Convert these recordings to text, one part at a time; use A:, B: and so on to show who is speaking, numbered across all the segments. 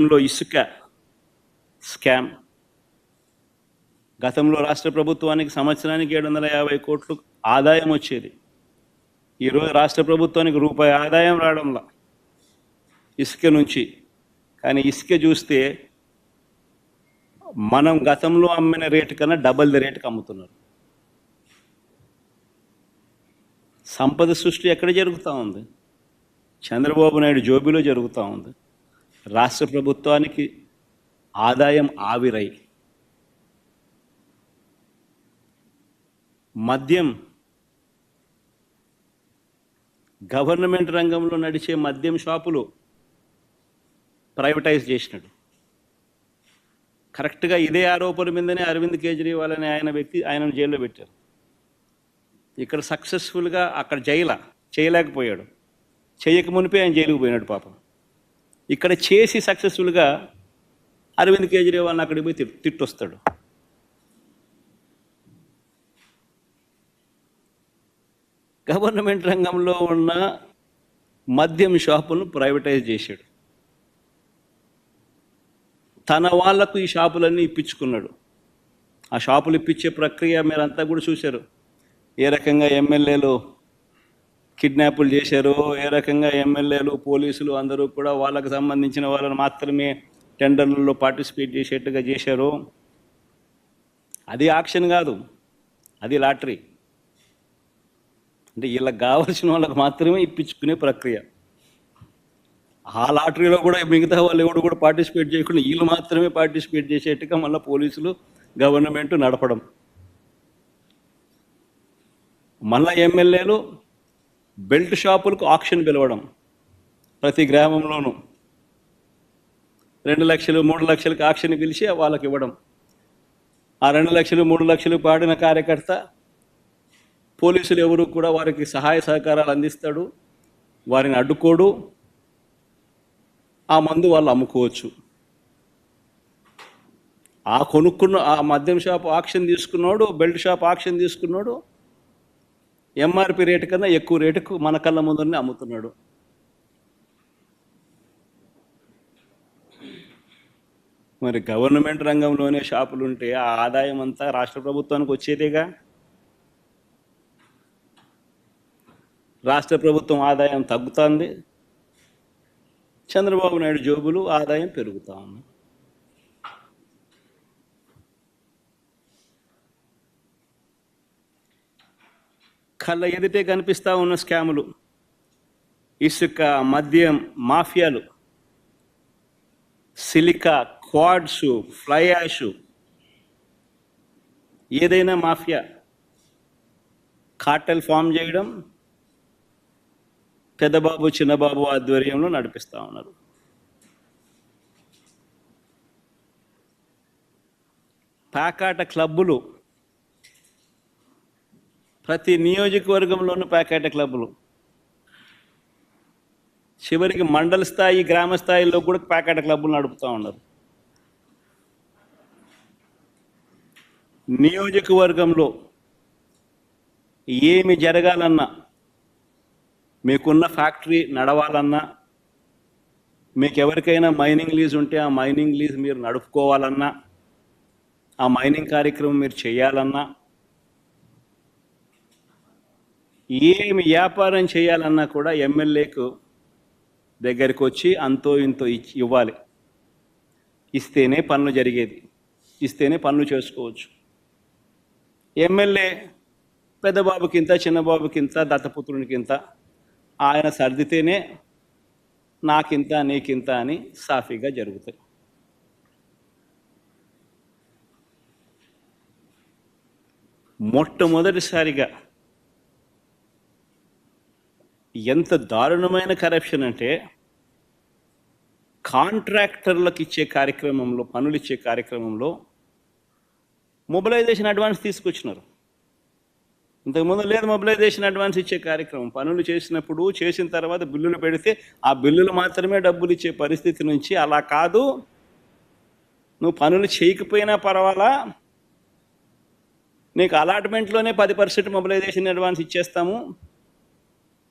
A: లో ఇసుక స్కామ్. గతంలో రాష్ట్ర ప్రభుత్వానికి సంవత్సరానికి ఏడు వందల యాభై కోట్లు ఆదాయం వచ్చేది. ఈరోజు రాష్ట్ర ప్రభుత్వానికి రూపాయి ఆదాయం రావడంలా ఇసుక నుంచి. కానీ ఇసుక చూస్తే మనం గతంలో అమ్మిన రేటు కన్నా డబల్ ది రేటుకి అమ్ముతున్నారు. సంపద సృష్టి ఎక్కడ జరుగుతూ ఉంది? చంద్రబాబు నాయుడు జోబీలో జరుగుతూ ఉంది. రాష్ట్ర ప్రభుత్వానికి ఆదాయం ఆవిరై. మద్యం గవర్నమెంట్ రంగంలో నడిచే మద్యం షాపులు ప్రైవేటైజ్ చేసినాడు. కరెక్ట్గా ఇదే ఆరోపణ మీదనే అరవింద్ కేజ్రీవాల్ అనే ఆయన వ్యక్తి ఆయనను జైల్లో పెట్టారు. ఇక్కడ సక్సెస్ఫుల్గా అక్కడ జైల చేయలేకపోయాడు. చేయక మునిపే ఆయన జైలుకు పోయినాడు పాపం. ఇక్కడ చేసి సక్సెస్ఫుల్గా అరవింద్ కేజ్రీవాల్ని అక్కడికి పోయి తిట్టు తిట్టొస్తాడు. గవర్నమెంట్ రంగంలో ఉన్న మద్యం షాపులను ప్రైవేటైజ్ చేశాడు. తన వాళ్ళకు ఈ షాపులన్నీ ఇప్పించుకున్నాడు. ఆ షాపులు ఇప్పించే ప్రక్రియ మీరంతా కూడా చూశారు. ఏ రకంగా ఎమ్మెల్యేలు కిడ్నాపులు చేశారు. ఏ రకంగా ఎమ్మెల్యేలు పోలీసులు అందరూ కూడా వాళ్ళకు సంబంధించిన వాళ్ళని మాత్రమే టెండర్లలో పార్టిసిపేట్ చేసేట్టుగా చేశారు. అది ఆక్షన్ కాదు. అది లాటరీ. అంటే వీళ్ళకి కావాల్సిన వాళ్ళకి మాత్రమే ఇప్పించుకునే ప్రక్రియ. ఆ లాటరీలో కూడా మిగతా వాళ్ళు ఎవరు కూడా పార్టిసిపేట్ చేయకుండా వీళ్ళు మాత్రమే పార్టిసిపేట్ చేసేట్టుగా మళ్ళీ పోలీసులు గవర్నమెంట్ నడపడం. మళ్ళా ఎమ్మెల్యేలు బెల్ట్ షాపులకు ఆక్షన్ పిలవడం ప్రతి గ్రామంలోనూ. రెండు లక్షలు మూడు లక్షలకు ఆక్షన్ పిలిచి వాళ్ళకి ఇవ్వడం. ఆ రెండు లక్షలు మూడు లక్షలు పాడిన కార్యకర్త పోలీసులు ఎవరు కూడా వారికి సహాయ సహకారాలు అందిస్తాడు వారిని అడ్డుకోడు ఆ మందు వాళ్ళు అమ్ముకోవచ్చు. ఆ కొనుక్కున్న ఆ మద్యం షాప్ ఆక్షన్ తీసుకున్నాడు బెల్ట్ షాప్ ఆక్షన్ తీసుకున్నాడు ఎంఆర్పి రేటు కన్నా ఎక్కువ రేటుకు మన కళ్ళ ముందరనే అమ్ముతున్నాడు. మరి గవర్నమెంట్ రంగంలోనే షాపులు ఉంటే ఆ ఆదాయం అంతా రాష్ట్ర ప్రభుత్వానికి వచ్చేదేగా? రాష్ట్ర ప్రభుత్వం ఆదాయం తగ్గుతుంది. చంద్రబాబు నాయుడు జోబులు ఆదాయం పెరుగుతా ఉంది కళ్ళ ఎదుటే కనిపిస్తూ ఉన్న స్కాములు ఇసుక మద్యం మాఫియాలు సిలికా క్వాడ్స్ ఫ్లై యాష్ ఏదైనా మాఫియా కార్టెల్ ఫామ్ చేయడం పెద్దబాబు చిన్నబాబు ఆధ్వర్యంలో నడిపిస్తూ ఉన్నారు. ప్యాకాట క్లబ్బులు ప్రతి నియోజకవర్గంలోనూ ప్యాకెట్ క్లబ్బులు. చివరికి మండల స్థాయి గ్రామ స్థాయిలో కూడా ప్యాకెట్ క్లబ్లు నడుపుతూ ఉన్నారు. నియోజకవర్గంలో ఏమి జరగాలన్నా మీకున్న ఫ్యాక్టరీ నడవాలన్నా మీకు ఎవరికైనా మైనింగ్ లీజ్ ఉంటే ఆ మైనింగ్ లీజ్ మీరు నడుపుకోవాలన్నా ఆ మైనింగ్ కార్యక్రమం మీరు చేయాలన్నా ఏమి వ్యాపారం చేయాలన్నా కూడా ఎమ్మెల్యేకు దగ్గరికి వచ్చి అంతో ఇంతో ఇచ్చి ఇవ్వాలి. ఇస్తేనే పనులు జరిగేది. ఇస్తేనే పనులు చేసుకోవచ్చు. ఎమ్మెల్యే పెద్దబాబుకింత చిన్నబాబుకింత దత్తపుత్రునికింత ఆయన సర్దితేనే నాకింత నీకింత అని సాఫీగా జరుగుతాయి. మొట్టమొదటిసారిగా ఎంత దారుణమైన కరప్షన్ అంటే కాంట్రాక్టర్లకు ఇచ్చే కార్యక్రమంలో పనులు ఇచ్చే కార్యక్రమంలో మొబిలైజేషన్ అడ్వాన్స్ తీసుకొచ్చినారు. ఇంతకుముందు లేదు మొబిలైజేషన్ అడ్వాన్స్ ఇచ్చే కార్యక్రమం. పనులు చేసినప్పుడు చేసిన తర్వాత బిల్లులు పెడితే ఆ బిల్లులు మాత్రమే డబ్బులు ఇచ్చే పరిస్థితి నుంచి అలా కాదు. నువ్వు పనులు చేయకపోయినా పర్వాలా? నీకు అలాట్మెంట్లోనే పది పర్సెంట్ మొబిలైజేషన్ అడ్వాన్స్ ఇచ్చేస్తాము.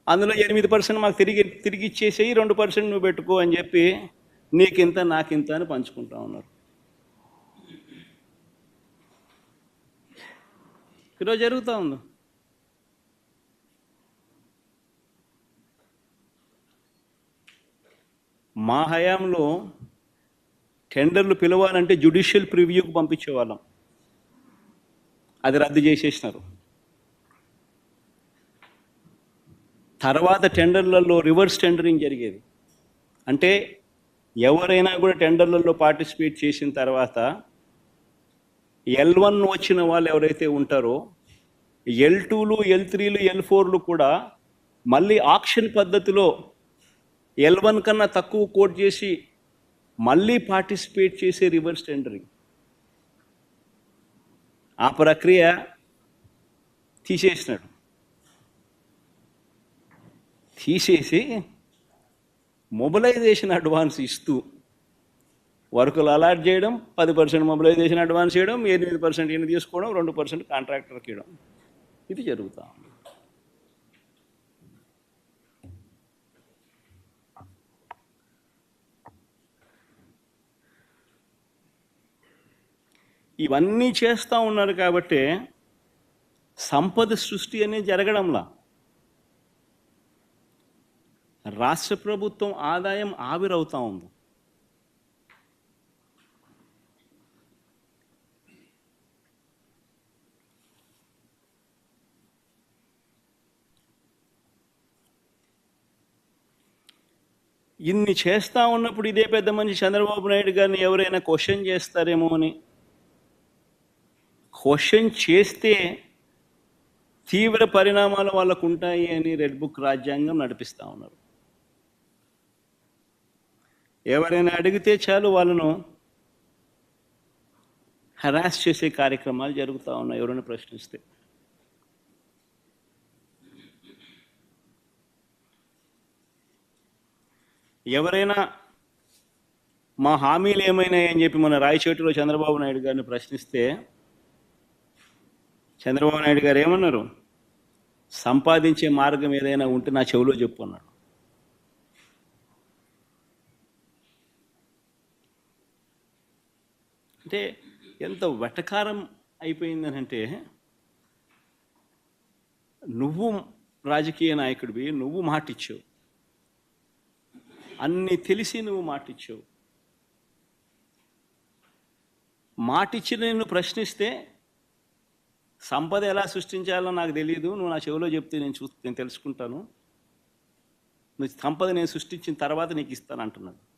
A: అందులో ఎనిమిది పర్సెంట్ మాకు తిరిగి తిరిగి ఇచ్చేసేయి రెండు పర్సెంట్ నువ్వు పెట్టుకో అని చెప్పి నీకింత నాకింత అని పంచుకుంటా ఉన్నారు. ఈరోజు జరుగుతూ ఉంది. మా హయాంలో టెండర్లు పిలవాలంటే జ్యుడిషియల్ ప్రివ్యూకి పంపించేవాళ్ళం. అది రద్దు చేసేసినారు. తర్వాత టెండర్లలో రివర్స్ టెండరింగ్ జరిగేది. అంటే ఎవరైనా కూడా టెండర్లలో పార్టిసిపేట్ చేసిన తర్వాత ఎల్ వన్ వచ్చిన వాళ్ళు ఎవరైతే ఉంటారో ఎల్ టూలు ఎల్ త్రీలు ఎల్ ఫోర్లు కూడా మళ్ళీ ఆక్షన్ పద్ధతిలో ఎల్ వన్ కన్నా తక్కువ కోట్ చేసి మళ్ళీ పార్టిసిపేట్ చేసే రివర్స్ టెండరింగ్. ఆ ప్రక్రియ తీసేసినాడు. తీసేసి మొబిలైజేషన్ అడ్వాన్స్ ఇస్తూ వర్కులు అలాట్ చేయడం పది పర్సెంట్ మొబిలైజేషన్ అడ్వాన్స్ చేయడం ఎనిమిది పర్సెంట్ ఈయన తీసుకోవడం రెండు పర్సెంట్ కాంట్రాక్టర్కి ఇవ్వడం. ఇది జరుగుతా ఉంది. ఇవన్నీ చేస్తూ ఉన్నారు కాబట్టి సంపద సృష్టి అనేది జరగడంలా. రాష్ట్ర ప్రభుత్వం ఆదాయం ఆవిరవుతా ఉంది. ఇన్ని చేస్తూ ఉన్నప్పుడు ఇదే పెద్ద మనిషి చంద్రబాబు నాయుడు గారిని ఎవరైనా క్వశ్చన్ చేస్తారేమో అని. క్వశ్చన్ చేస్తే తీవ్ర పరిణామాలు వాళ్ళకు ఉంటాయి అని రెడ్ బుక్ రాజ్యాంగం నడిపిస్తూ ఉన్నారు. ఎవరైనా అడిగితే చాలు వాళ్ళను హరాస్ చేసే కార్యక్రమాలు జరుగుతూ ఉన్నాయి ఎవరైనా ప్రశ్నిస్తే. ఎవరైనా మా హామీలు ఏమైనాయని అని చెప్పి మన రాయచోటిలో చంద్రబాబు నాయుడు గారిని ప్రశ్నిస్తే చంద్రబాబు నాయుడు గారు ఏమన్నారు? సంపాదించే మార్గం ఏదైనా ఉంటే నా చెవిలో చెప్పు అన్నాడు. అంటే ఎంత వెటకారం అయిపోయిందని అంటే నువ్వు రాజకీయ నాయకుడివి నువ్వు మాటిచ్చావు. అన్ని తెలిసి నువ్వు మాటిచ్చావు. మాటిచ్చి నేను ప్రశ్నిస్తే సంపద ఎలా సృష్టించాలో నాకు తెలియదు నువ్వు నా చెవిలో చెప్తే నేను చూ నేను తెలుసుకుంటాను. నువ్వు సంపద నేను సృష్టించిన తర్వాత నీకు ఇస్తాను అంటున్నాడు.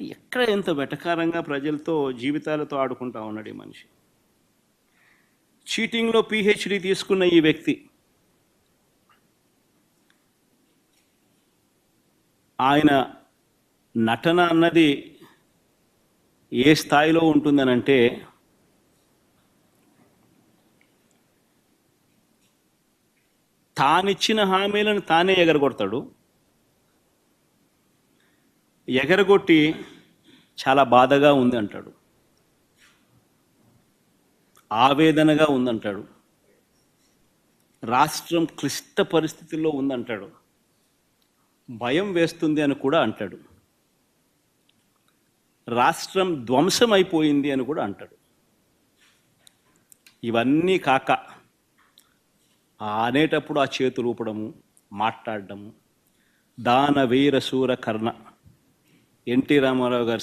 A: ఎక్కడ ఎంత వెటకారంగా ప్రజలతో జీవితాలతో ఆడుకుంటా ఉన్నాడు ఈ మనిషి? చీటింగ్లో పిహెచ్డి తీసుకున్న ఈ వ్యక్తి ఆయన నటన అన్నది ఏ స్థాయిలో ఉంటుందనంటే తానిచ్చిన హామీలను తానే ఎగరగొడతాడు. ఎగరగొట్టి చాలా బాధగా ఉంది అంటాడు ఆవేదనగా ఉందంటాడు. రాష్ట్రం క్లిష్ట పరిస్థితుల్లో ఉందంటాడు. భయం వేస్తుంది అని కూడా అంటాడు. రాష్ట్రం ధ్వంసం అయిపోయింది అని కూడా అంటాడు. ఇవన్నీ కాక ఆ అనేటప్పుడు ఆ చేతులు ఊపడము మాట్లాడడము దాన వీర శూర కర్ణ ఎన్టీ రామారావు గారు